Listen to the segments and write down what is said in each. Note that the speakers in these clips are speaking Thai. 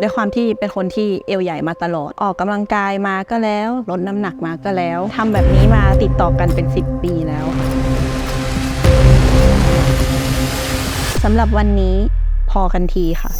ด้วยความที่เป็นคนที่เอวใหญ่มาตลอด ออกกำลังกายมาก็แล้วลดน้ำหนักมาก็แล้วทำแบบนี้มาติดต่อกันเป็น 10 ปีแล้วสำหรับวันนี้พอกันทีค่ะ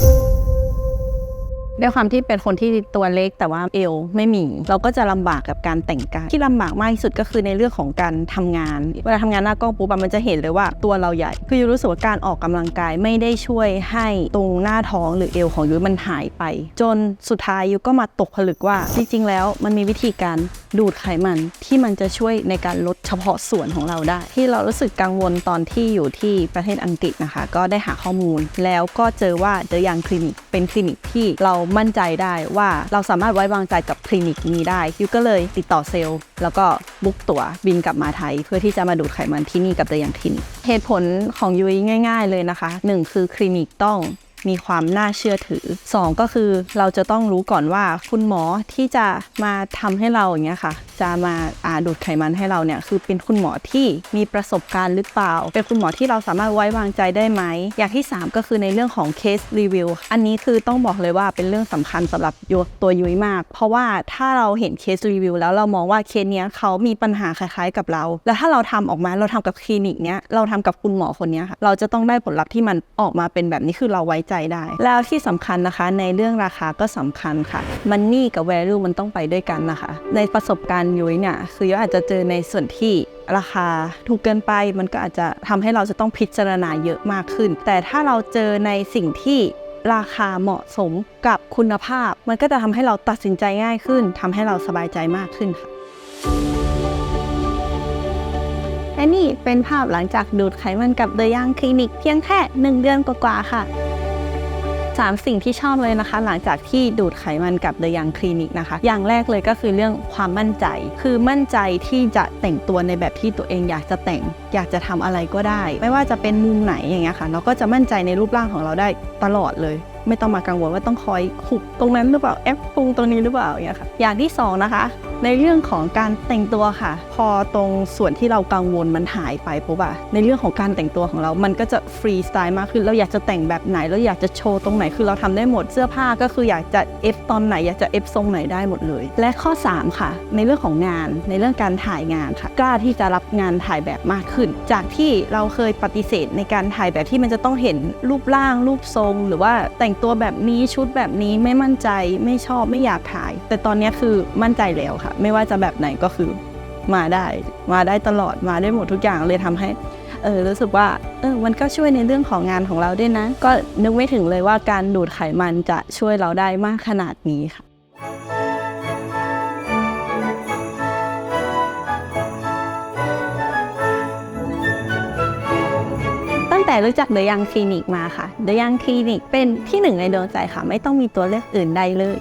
ด้วยความที่เป็นคนที่ตัวเล็กแต่ว่าเอวไม่มี เราก็จะลำบากกับการแต่งกายที่ลำบากมากที่สุดก็คือในเรื่องของการทำงาน เวลาทำงานหน้ากล้องปุ๊บมันจะเห็นเลยว่าตัวเราใหญ่ คือยูรู้สึกว่าการออกกำลังกายไม่ได้ช่วยให้ตรงหน้าท้องหรือเอวของยูมันหายไป จนสุดท้ายยูก็มาตกผลึกว่าจริงๆ แล้วมันมีวิธีการดูดไขมันที่มันจะช่วยในการลดเฉพาะส่วนของเราได้ ที่เรารู้สึกกังวลตอนที่อยู่ที่ประเทศอังกฤษนะคะ ก็ได้หาข้อมูล แล้วก็เจอว่าเดอยังคลินิกเป็นคลินิกที่เรามั่นใจได้ว่าเราสามารถไว้วางใจกับคลินิกนี้ได้ยูก็เลยติดต่อเซลล์ แล้วก็บุ๊กตั๋วบินกลับมาไทย เพื่อที่จะมาดูดไขมันที่นี่กับเดอะยังคลินิกเหตุผลของยุ้ยง่าย ๆ เลยนะคะหนึ่งคือคลินิกต้อง มีความน่าเชื่อถือ 2 ก็คือเราจะต้องรู้ก่อนว่าคุณหมอที่จะมาทำให้เราอย่างเงี้ยค่ะ จะมาอาดูดไขมันให้เราเนี่ยคือเป็นคุณหมอที่มีประสบการณ์หรือเปล่า เป็นคุณหมอที่เราสามารถไว้วางใจได้ไหม อย่างที่ 3 ก็คือในเรื่องของเคสรีวิวอันนี้คือต้องบอกเลยว่าเป็นเรื่องสำคัญสำหรับตัวยุ้ยมาก เพราะว่าถ้าเราเห็นเคสรีวิวแล้วเรามองว่าเคสเนี้ยเขามีปัญหาคล้ายๆกับเรา แล้วถ้าเราทำออกมาเราทำกับคลินิกเนี้ยเราทำกับคุณหมอคนเนี้ยค่ะเราจะต้องได้ผลลัพธ์ที่มันออกมาเป็นแบบนี้คือเราไว้ใจได้ แล้วที่สำคัญนะคะในเรื่องราคาก็สำคัญค่ะมันนี่กับ value มันต้องไปด้วยกันนะคะ ในประสบการณ์ยุ้ยเนี่ยคือยุ้ยอาจจะเจอในส่วนที่ราคาถูกเกินไปมันก็อาจจะทำให้เราจะต้องพิจารณาเยอะมากขึ้น แต่ถ้าเราเจอในสิ่งที่ราคาเหมาะสมกับคุณภาพ มันก็จะทำให้เราตัดสินใจง่ายขึ้นทำให้เราสบายใจมากขึ้นค่ะและนี่เป็นภาพหลังจากดูดไขมันกับเดยังคลินิกเพียงแค่ 1 เดือนกว่าๆค่ะ สามสิ่งที่ชอบเลยนะคะ หลังจากที่ดูดไขมันกับเดยังคลินิกนะคะ อย่างแรกเลยก็คือเรื่องความมั่นใจ คือมั่นใจที่จะแต่งตัวในแบบที่ตัวเองอยากจะแต่ง อยากจะทำอะไรก็ได้ ไม่ว่าจะเป็นมุมไหนอย่างเงี้ยค่ะ เราก็จะมั่นใจในรูปร่างของเราได้ตลอดเลย ไม่ต้องมากังวลว่าต้องคอยขุบตรงนั้นหรือเปล่าแอปปรุงตรงนี้หรือเปล่าอย่างเงี้ยค่ะอย่างที่สองนะคะในเรื่องของการแต่งตัวค่ะ พอตรงส่วนที่เรากังวลมันหายไปปุ๊บอะในเรื่องของการแต่งตัวของเรา มันก็จะฟรีสไตล์มากขึ้นเราอยากจะแต่งแบบไหนเราอยากจะโชว์ตรงไหนคือเราทำได้หมดเสื้อผ้าก็คืออยากจะเอฟตอนไหนอยากจะเอฟทรงไหนได้หมดเลย และข้อ 3 ค่ะ ในเรื่องของงานในเรื่องการถ่ายงานค่ะ กล้าที่จะรับงานถ่ายแบบมากขึ้น จากที่เราเคยปฏิเสธในการถ่ายแบบที่มันจะต้องเห็นรูปร่างรูปทรง หรือว่าแต่งตัวแบบนี้ชุดแบบนี้ไม่มั่นใจไม่ชอบไม่อยากถ่าย แต่ตอนนี้คือมั่นใจแล้วค่ะ ไม่ว่าจะแบบไหนก็คือมาได้มาได้ตลอดมาได้หมดทุกอย่างเลยทำให้เออรู้สึกว่าเออมันก็ช่วยในเรื่องของงานของเราด้วยนะ ก็นึกไม่ถึงเลยว่าการดูดไขมันจะช่วยเราได้มากขนาดนี้ค่ะ แต่รู้จักเดยังคลินิกมาค่ะเดยังคลินิกเป็นที่หนึ่งในดวงใจค่ะ ไม่ต้องมีตัวเลือกอื่นใดเลย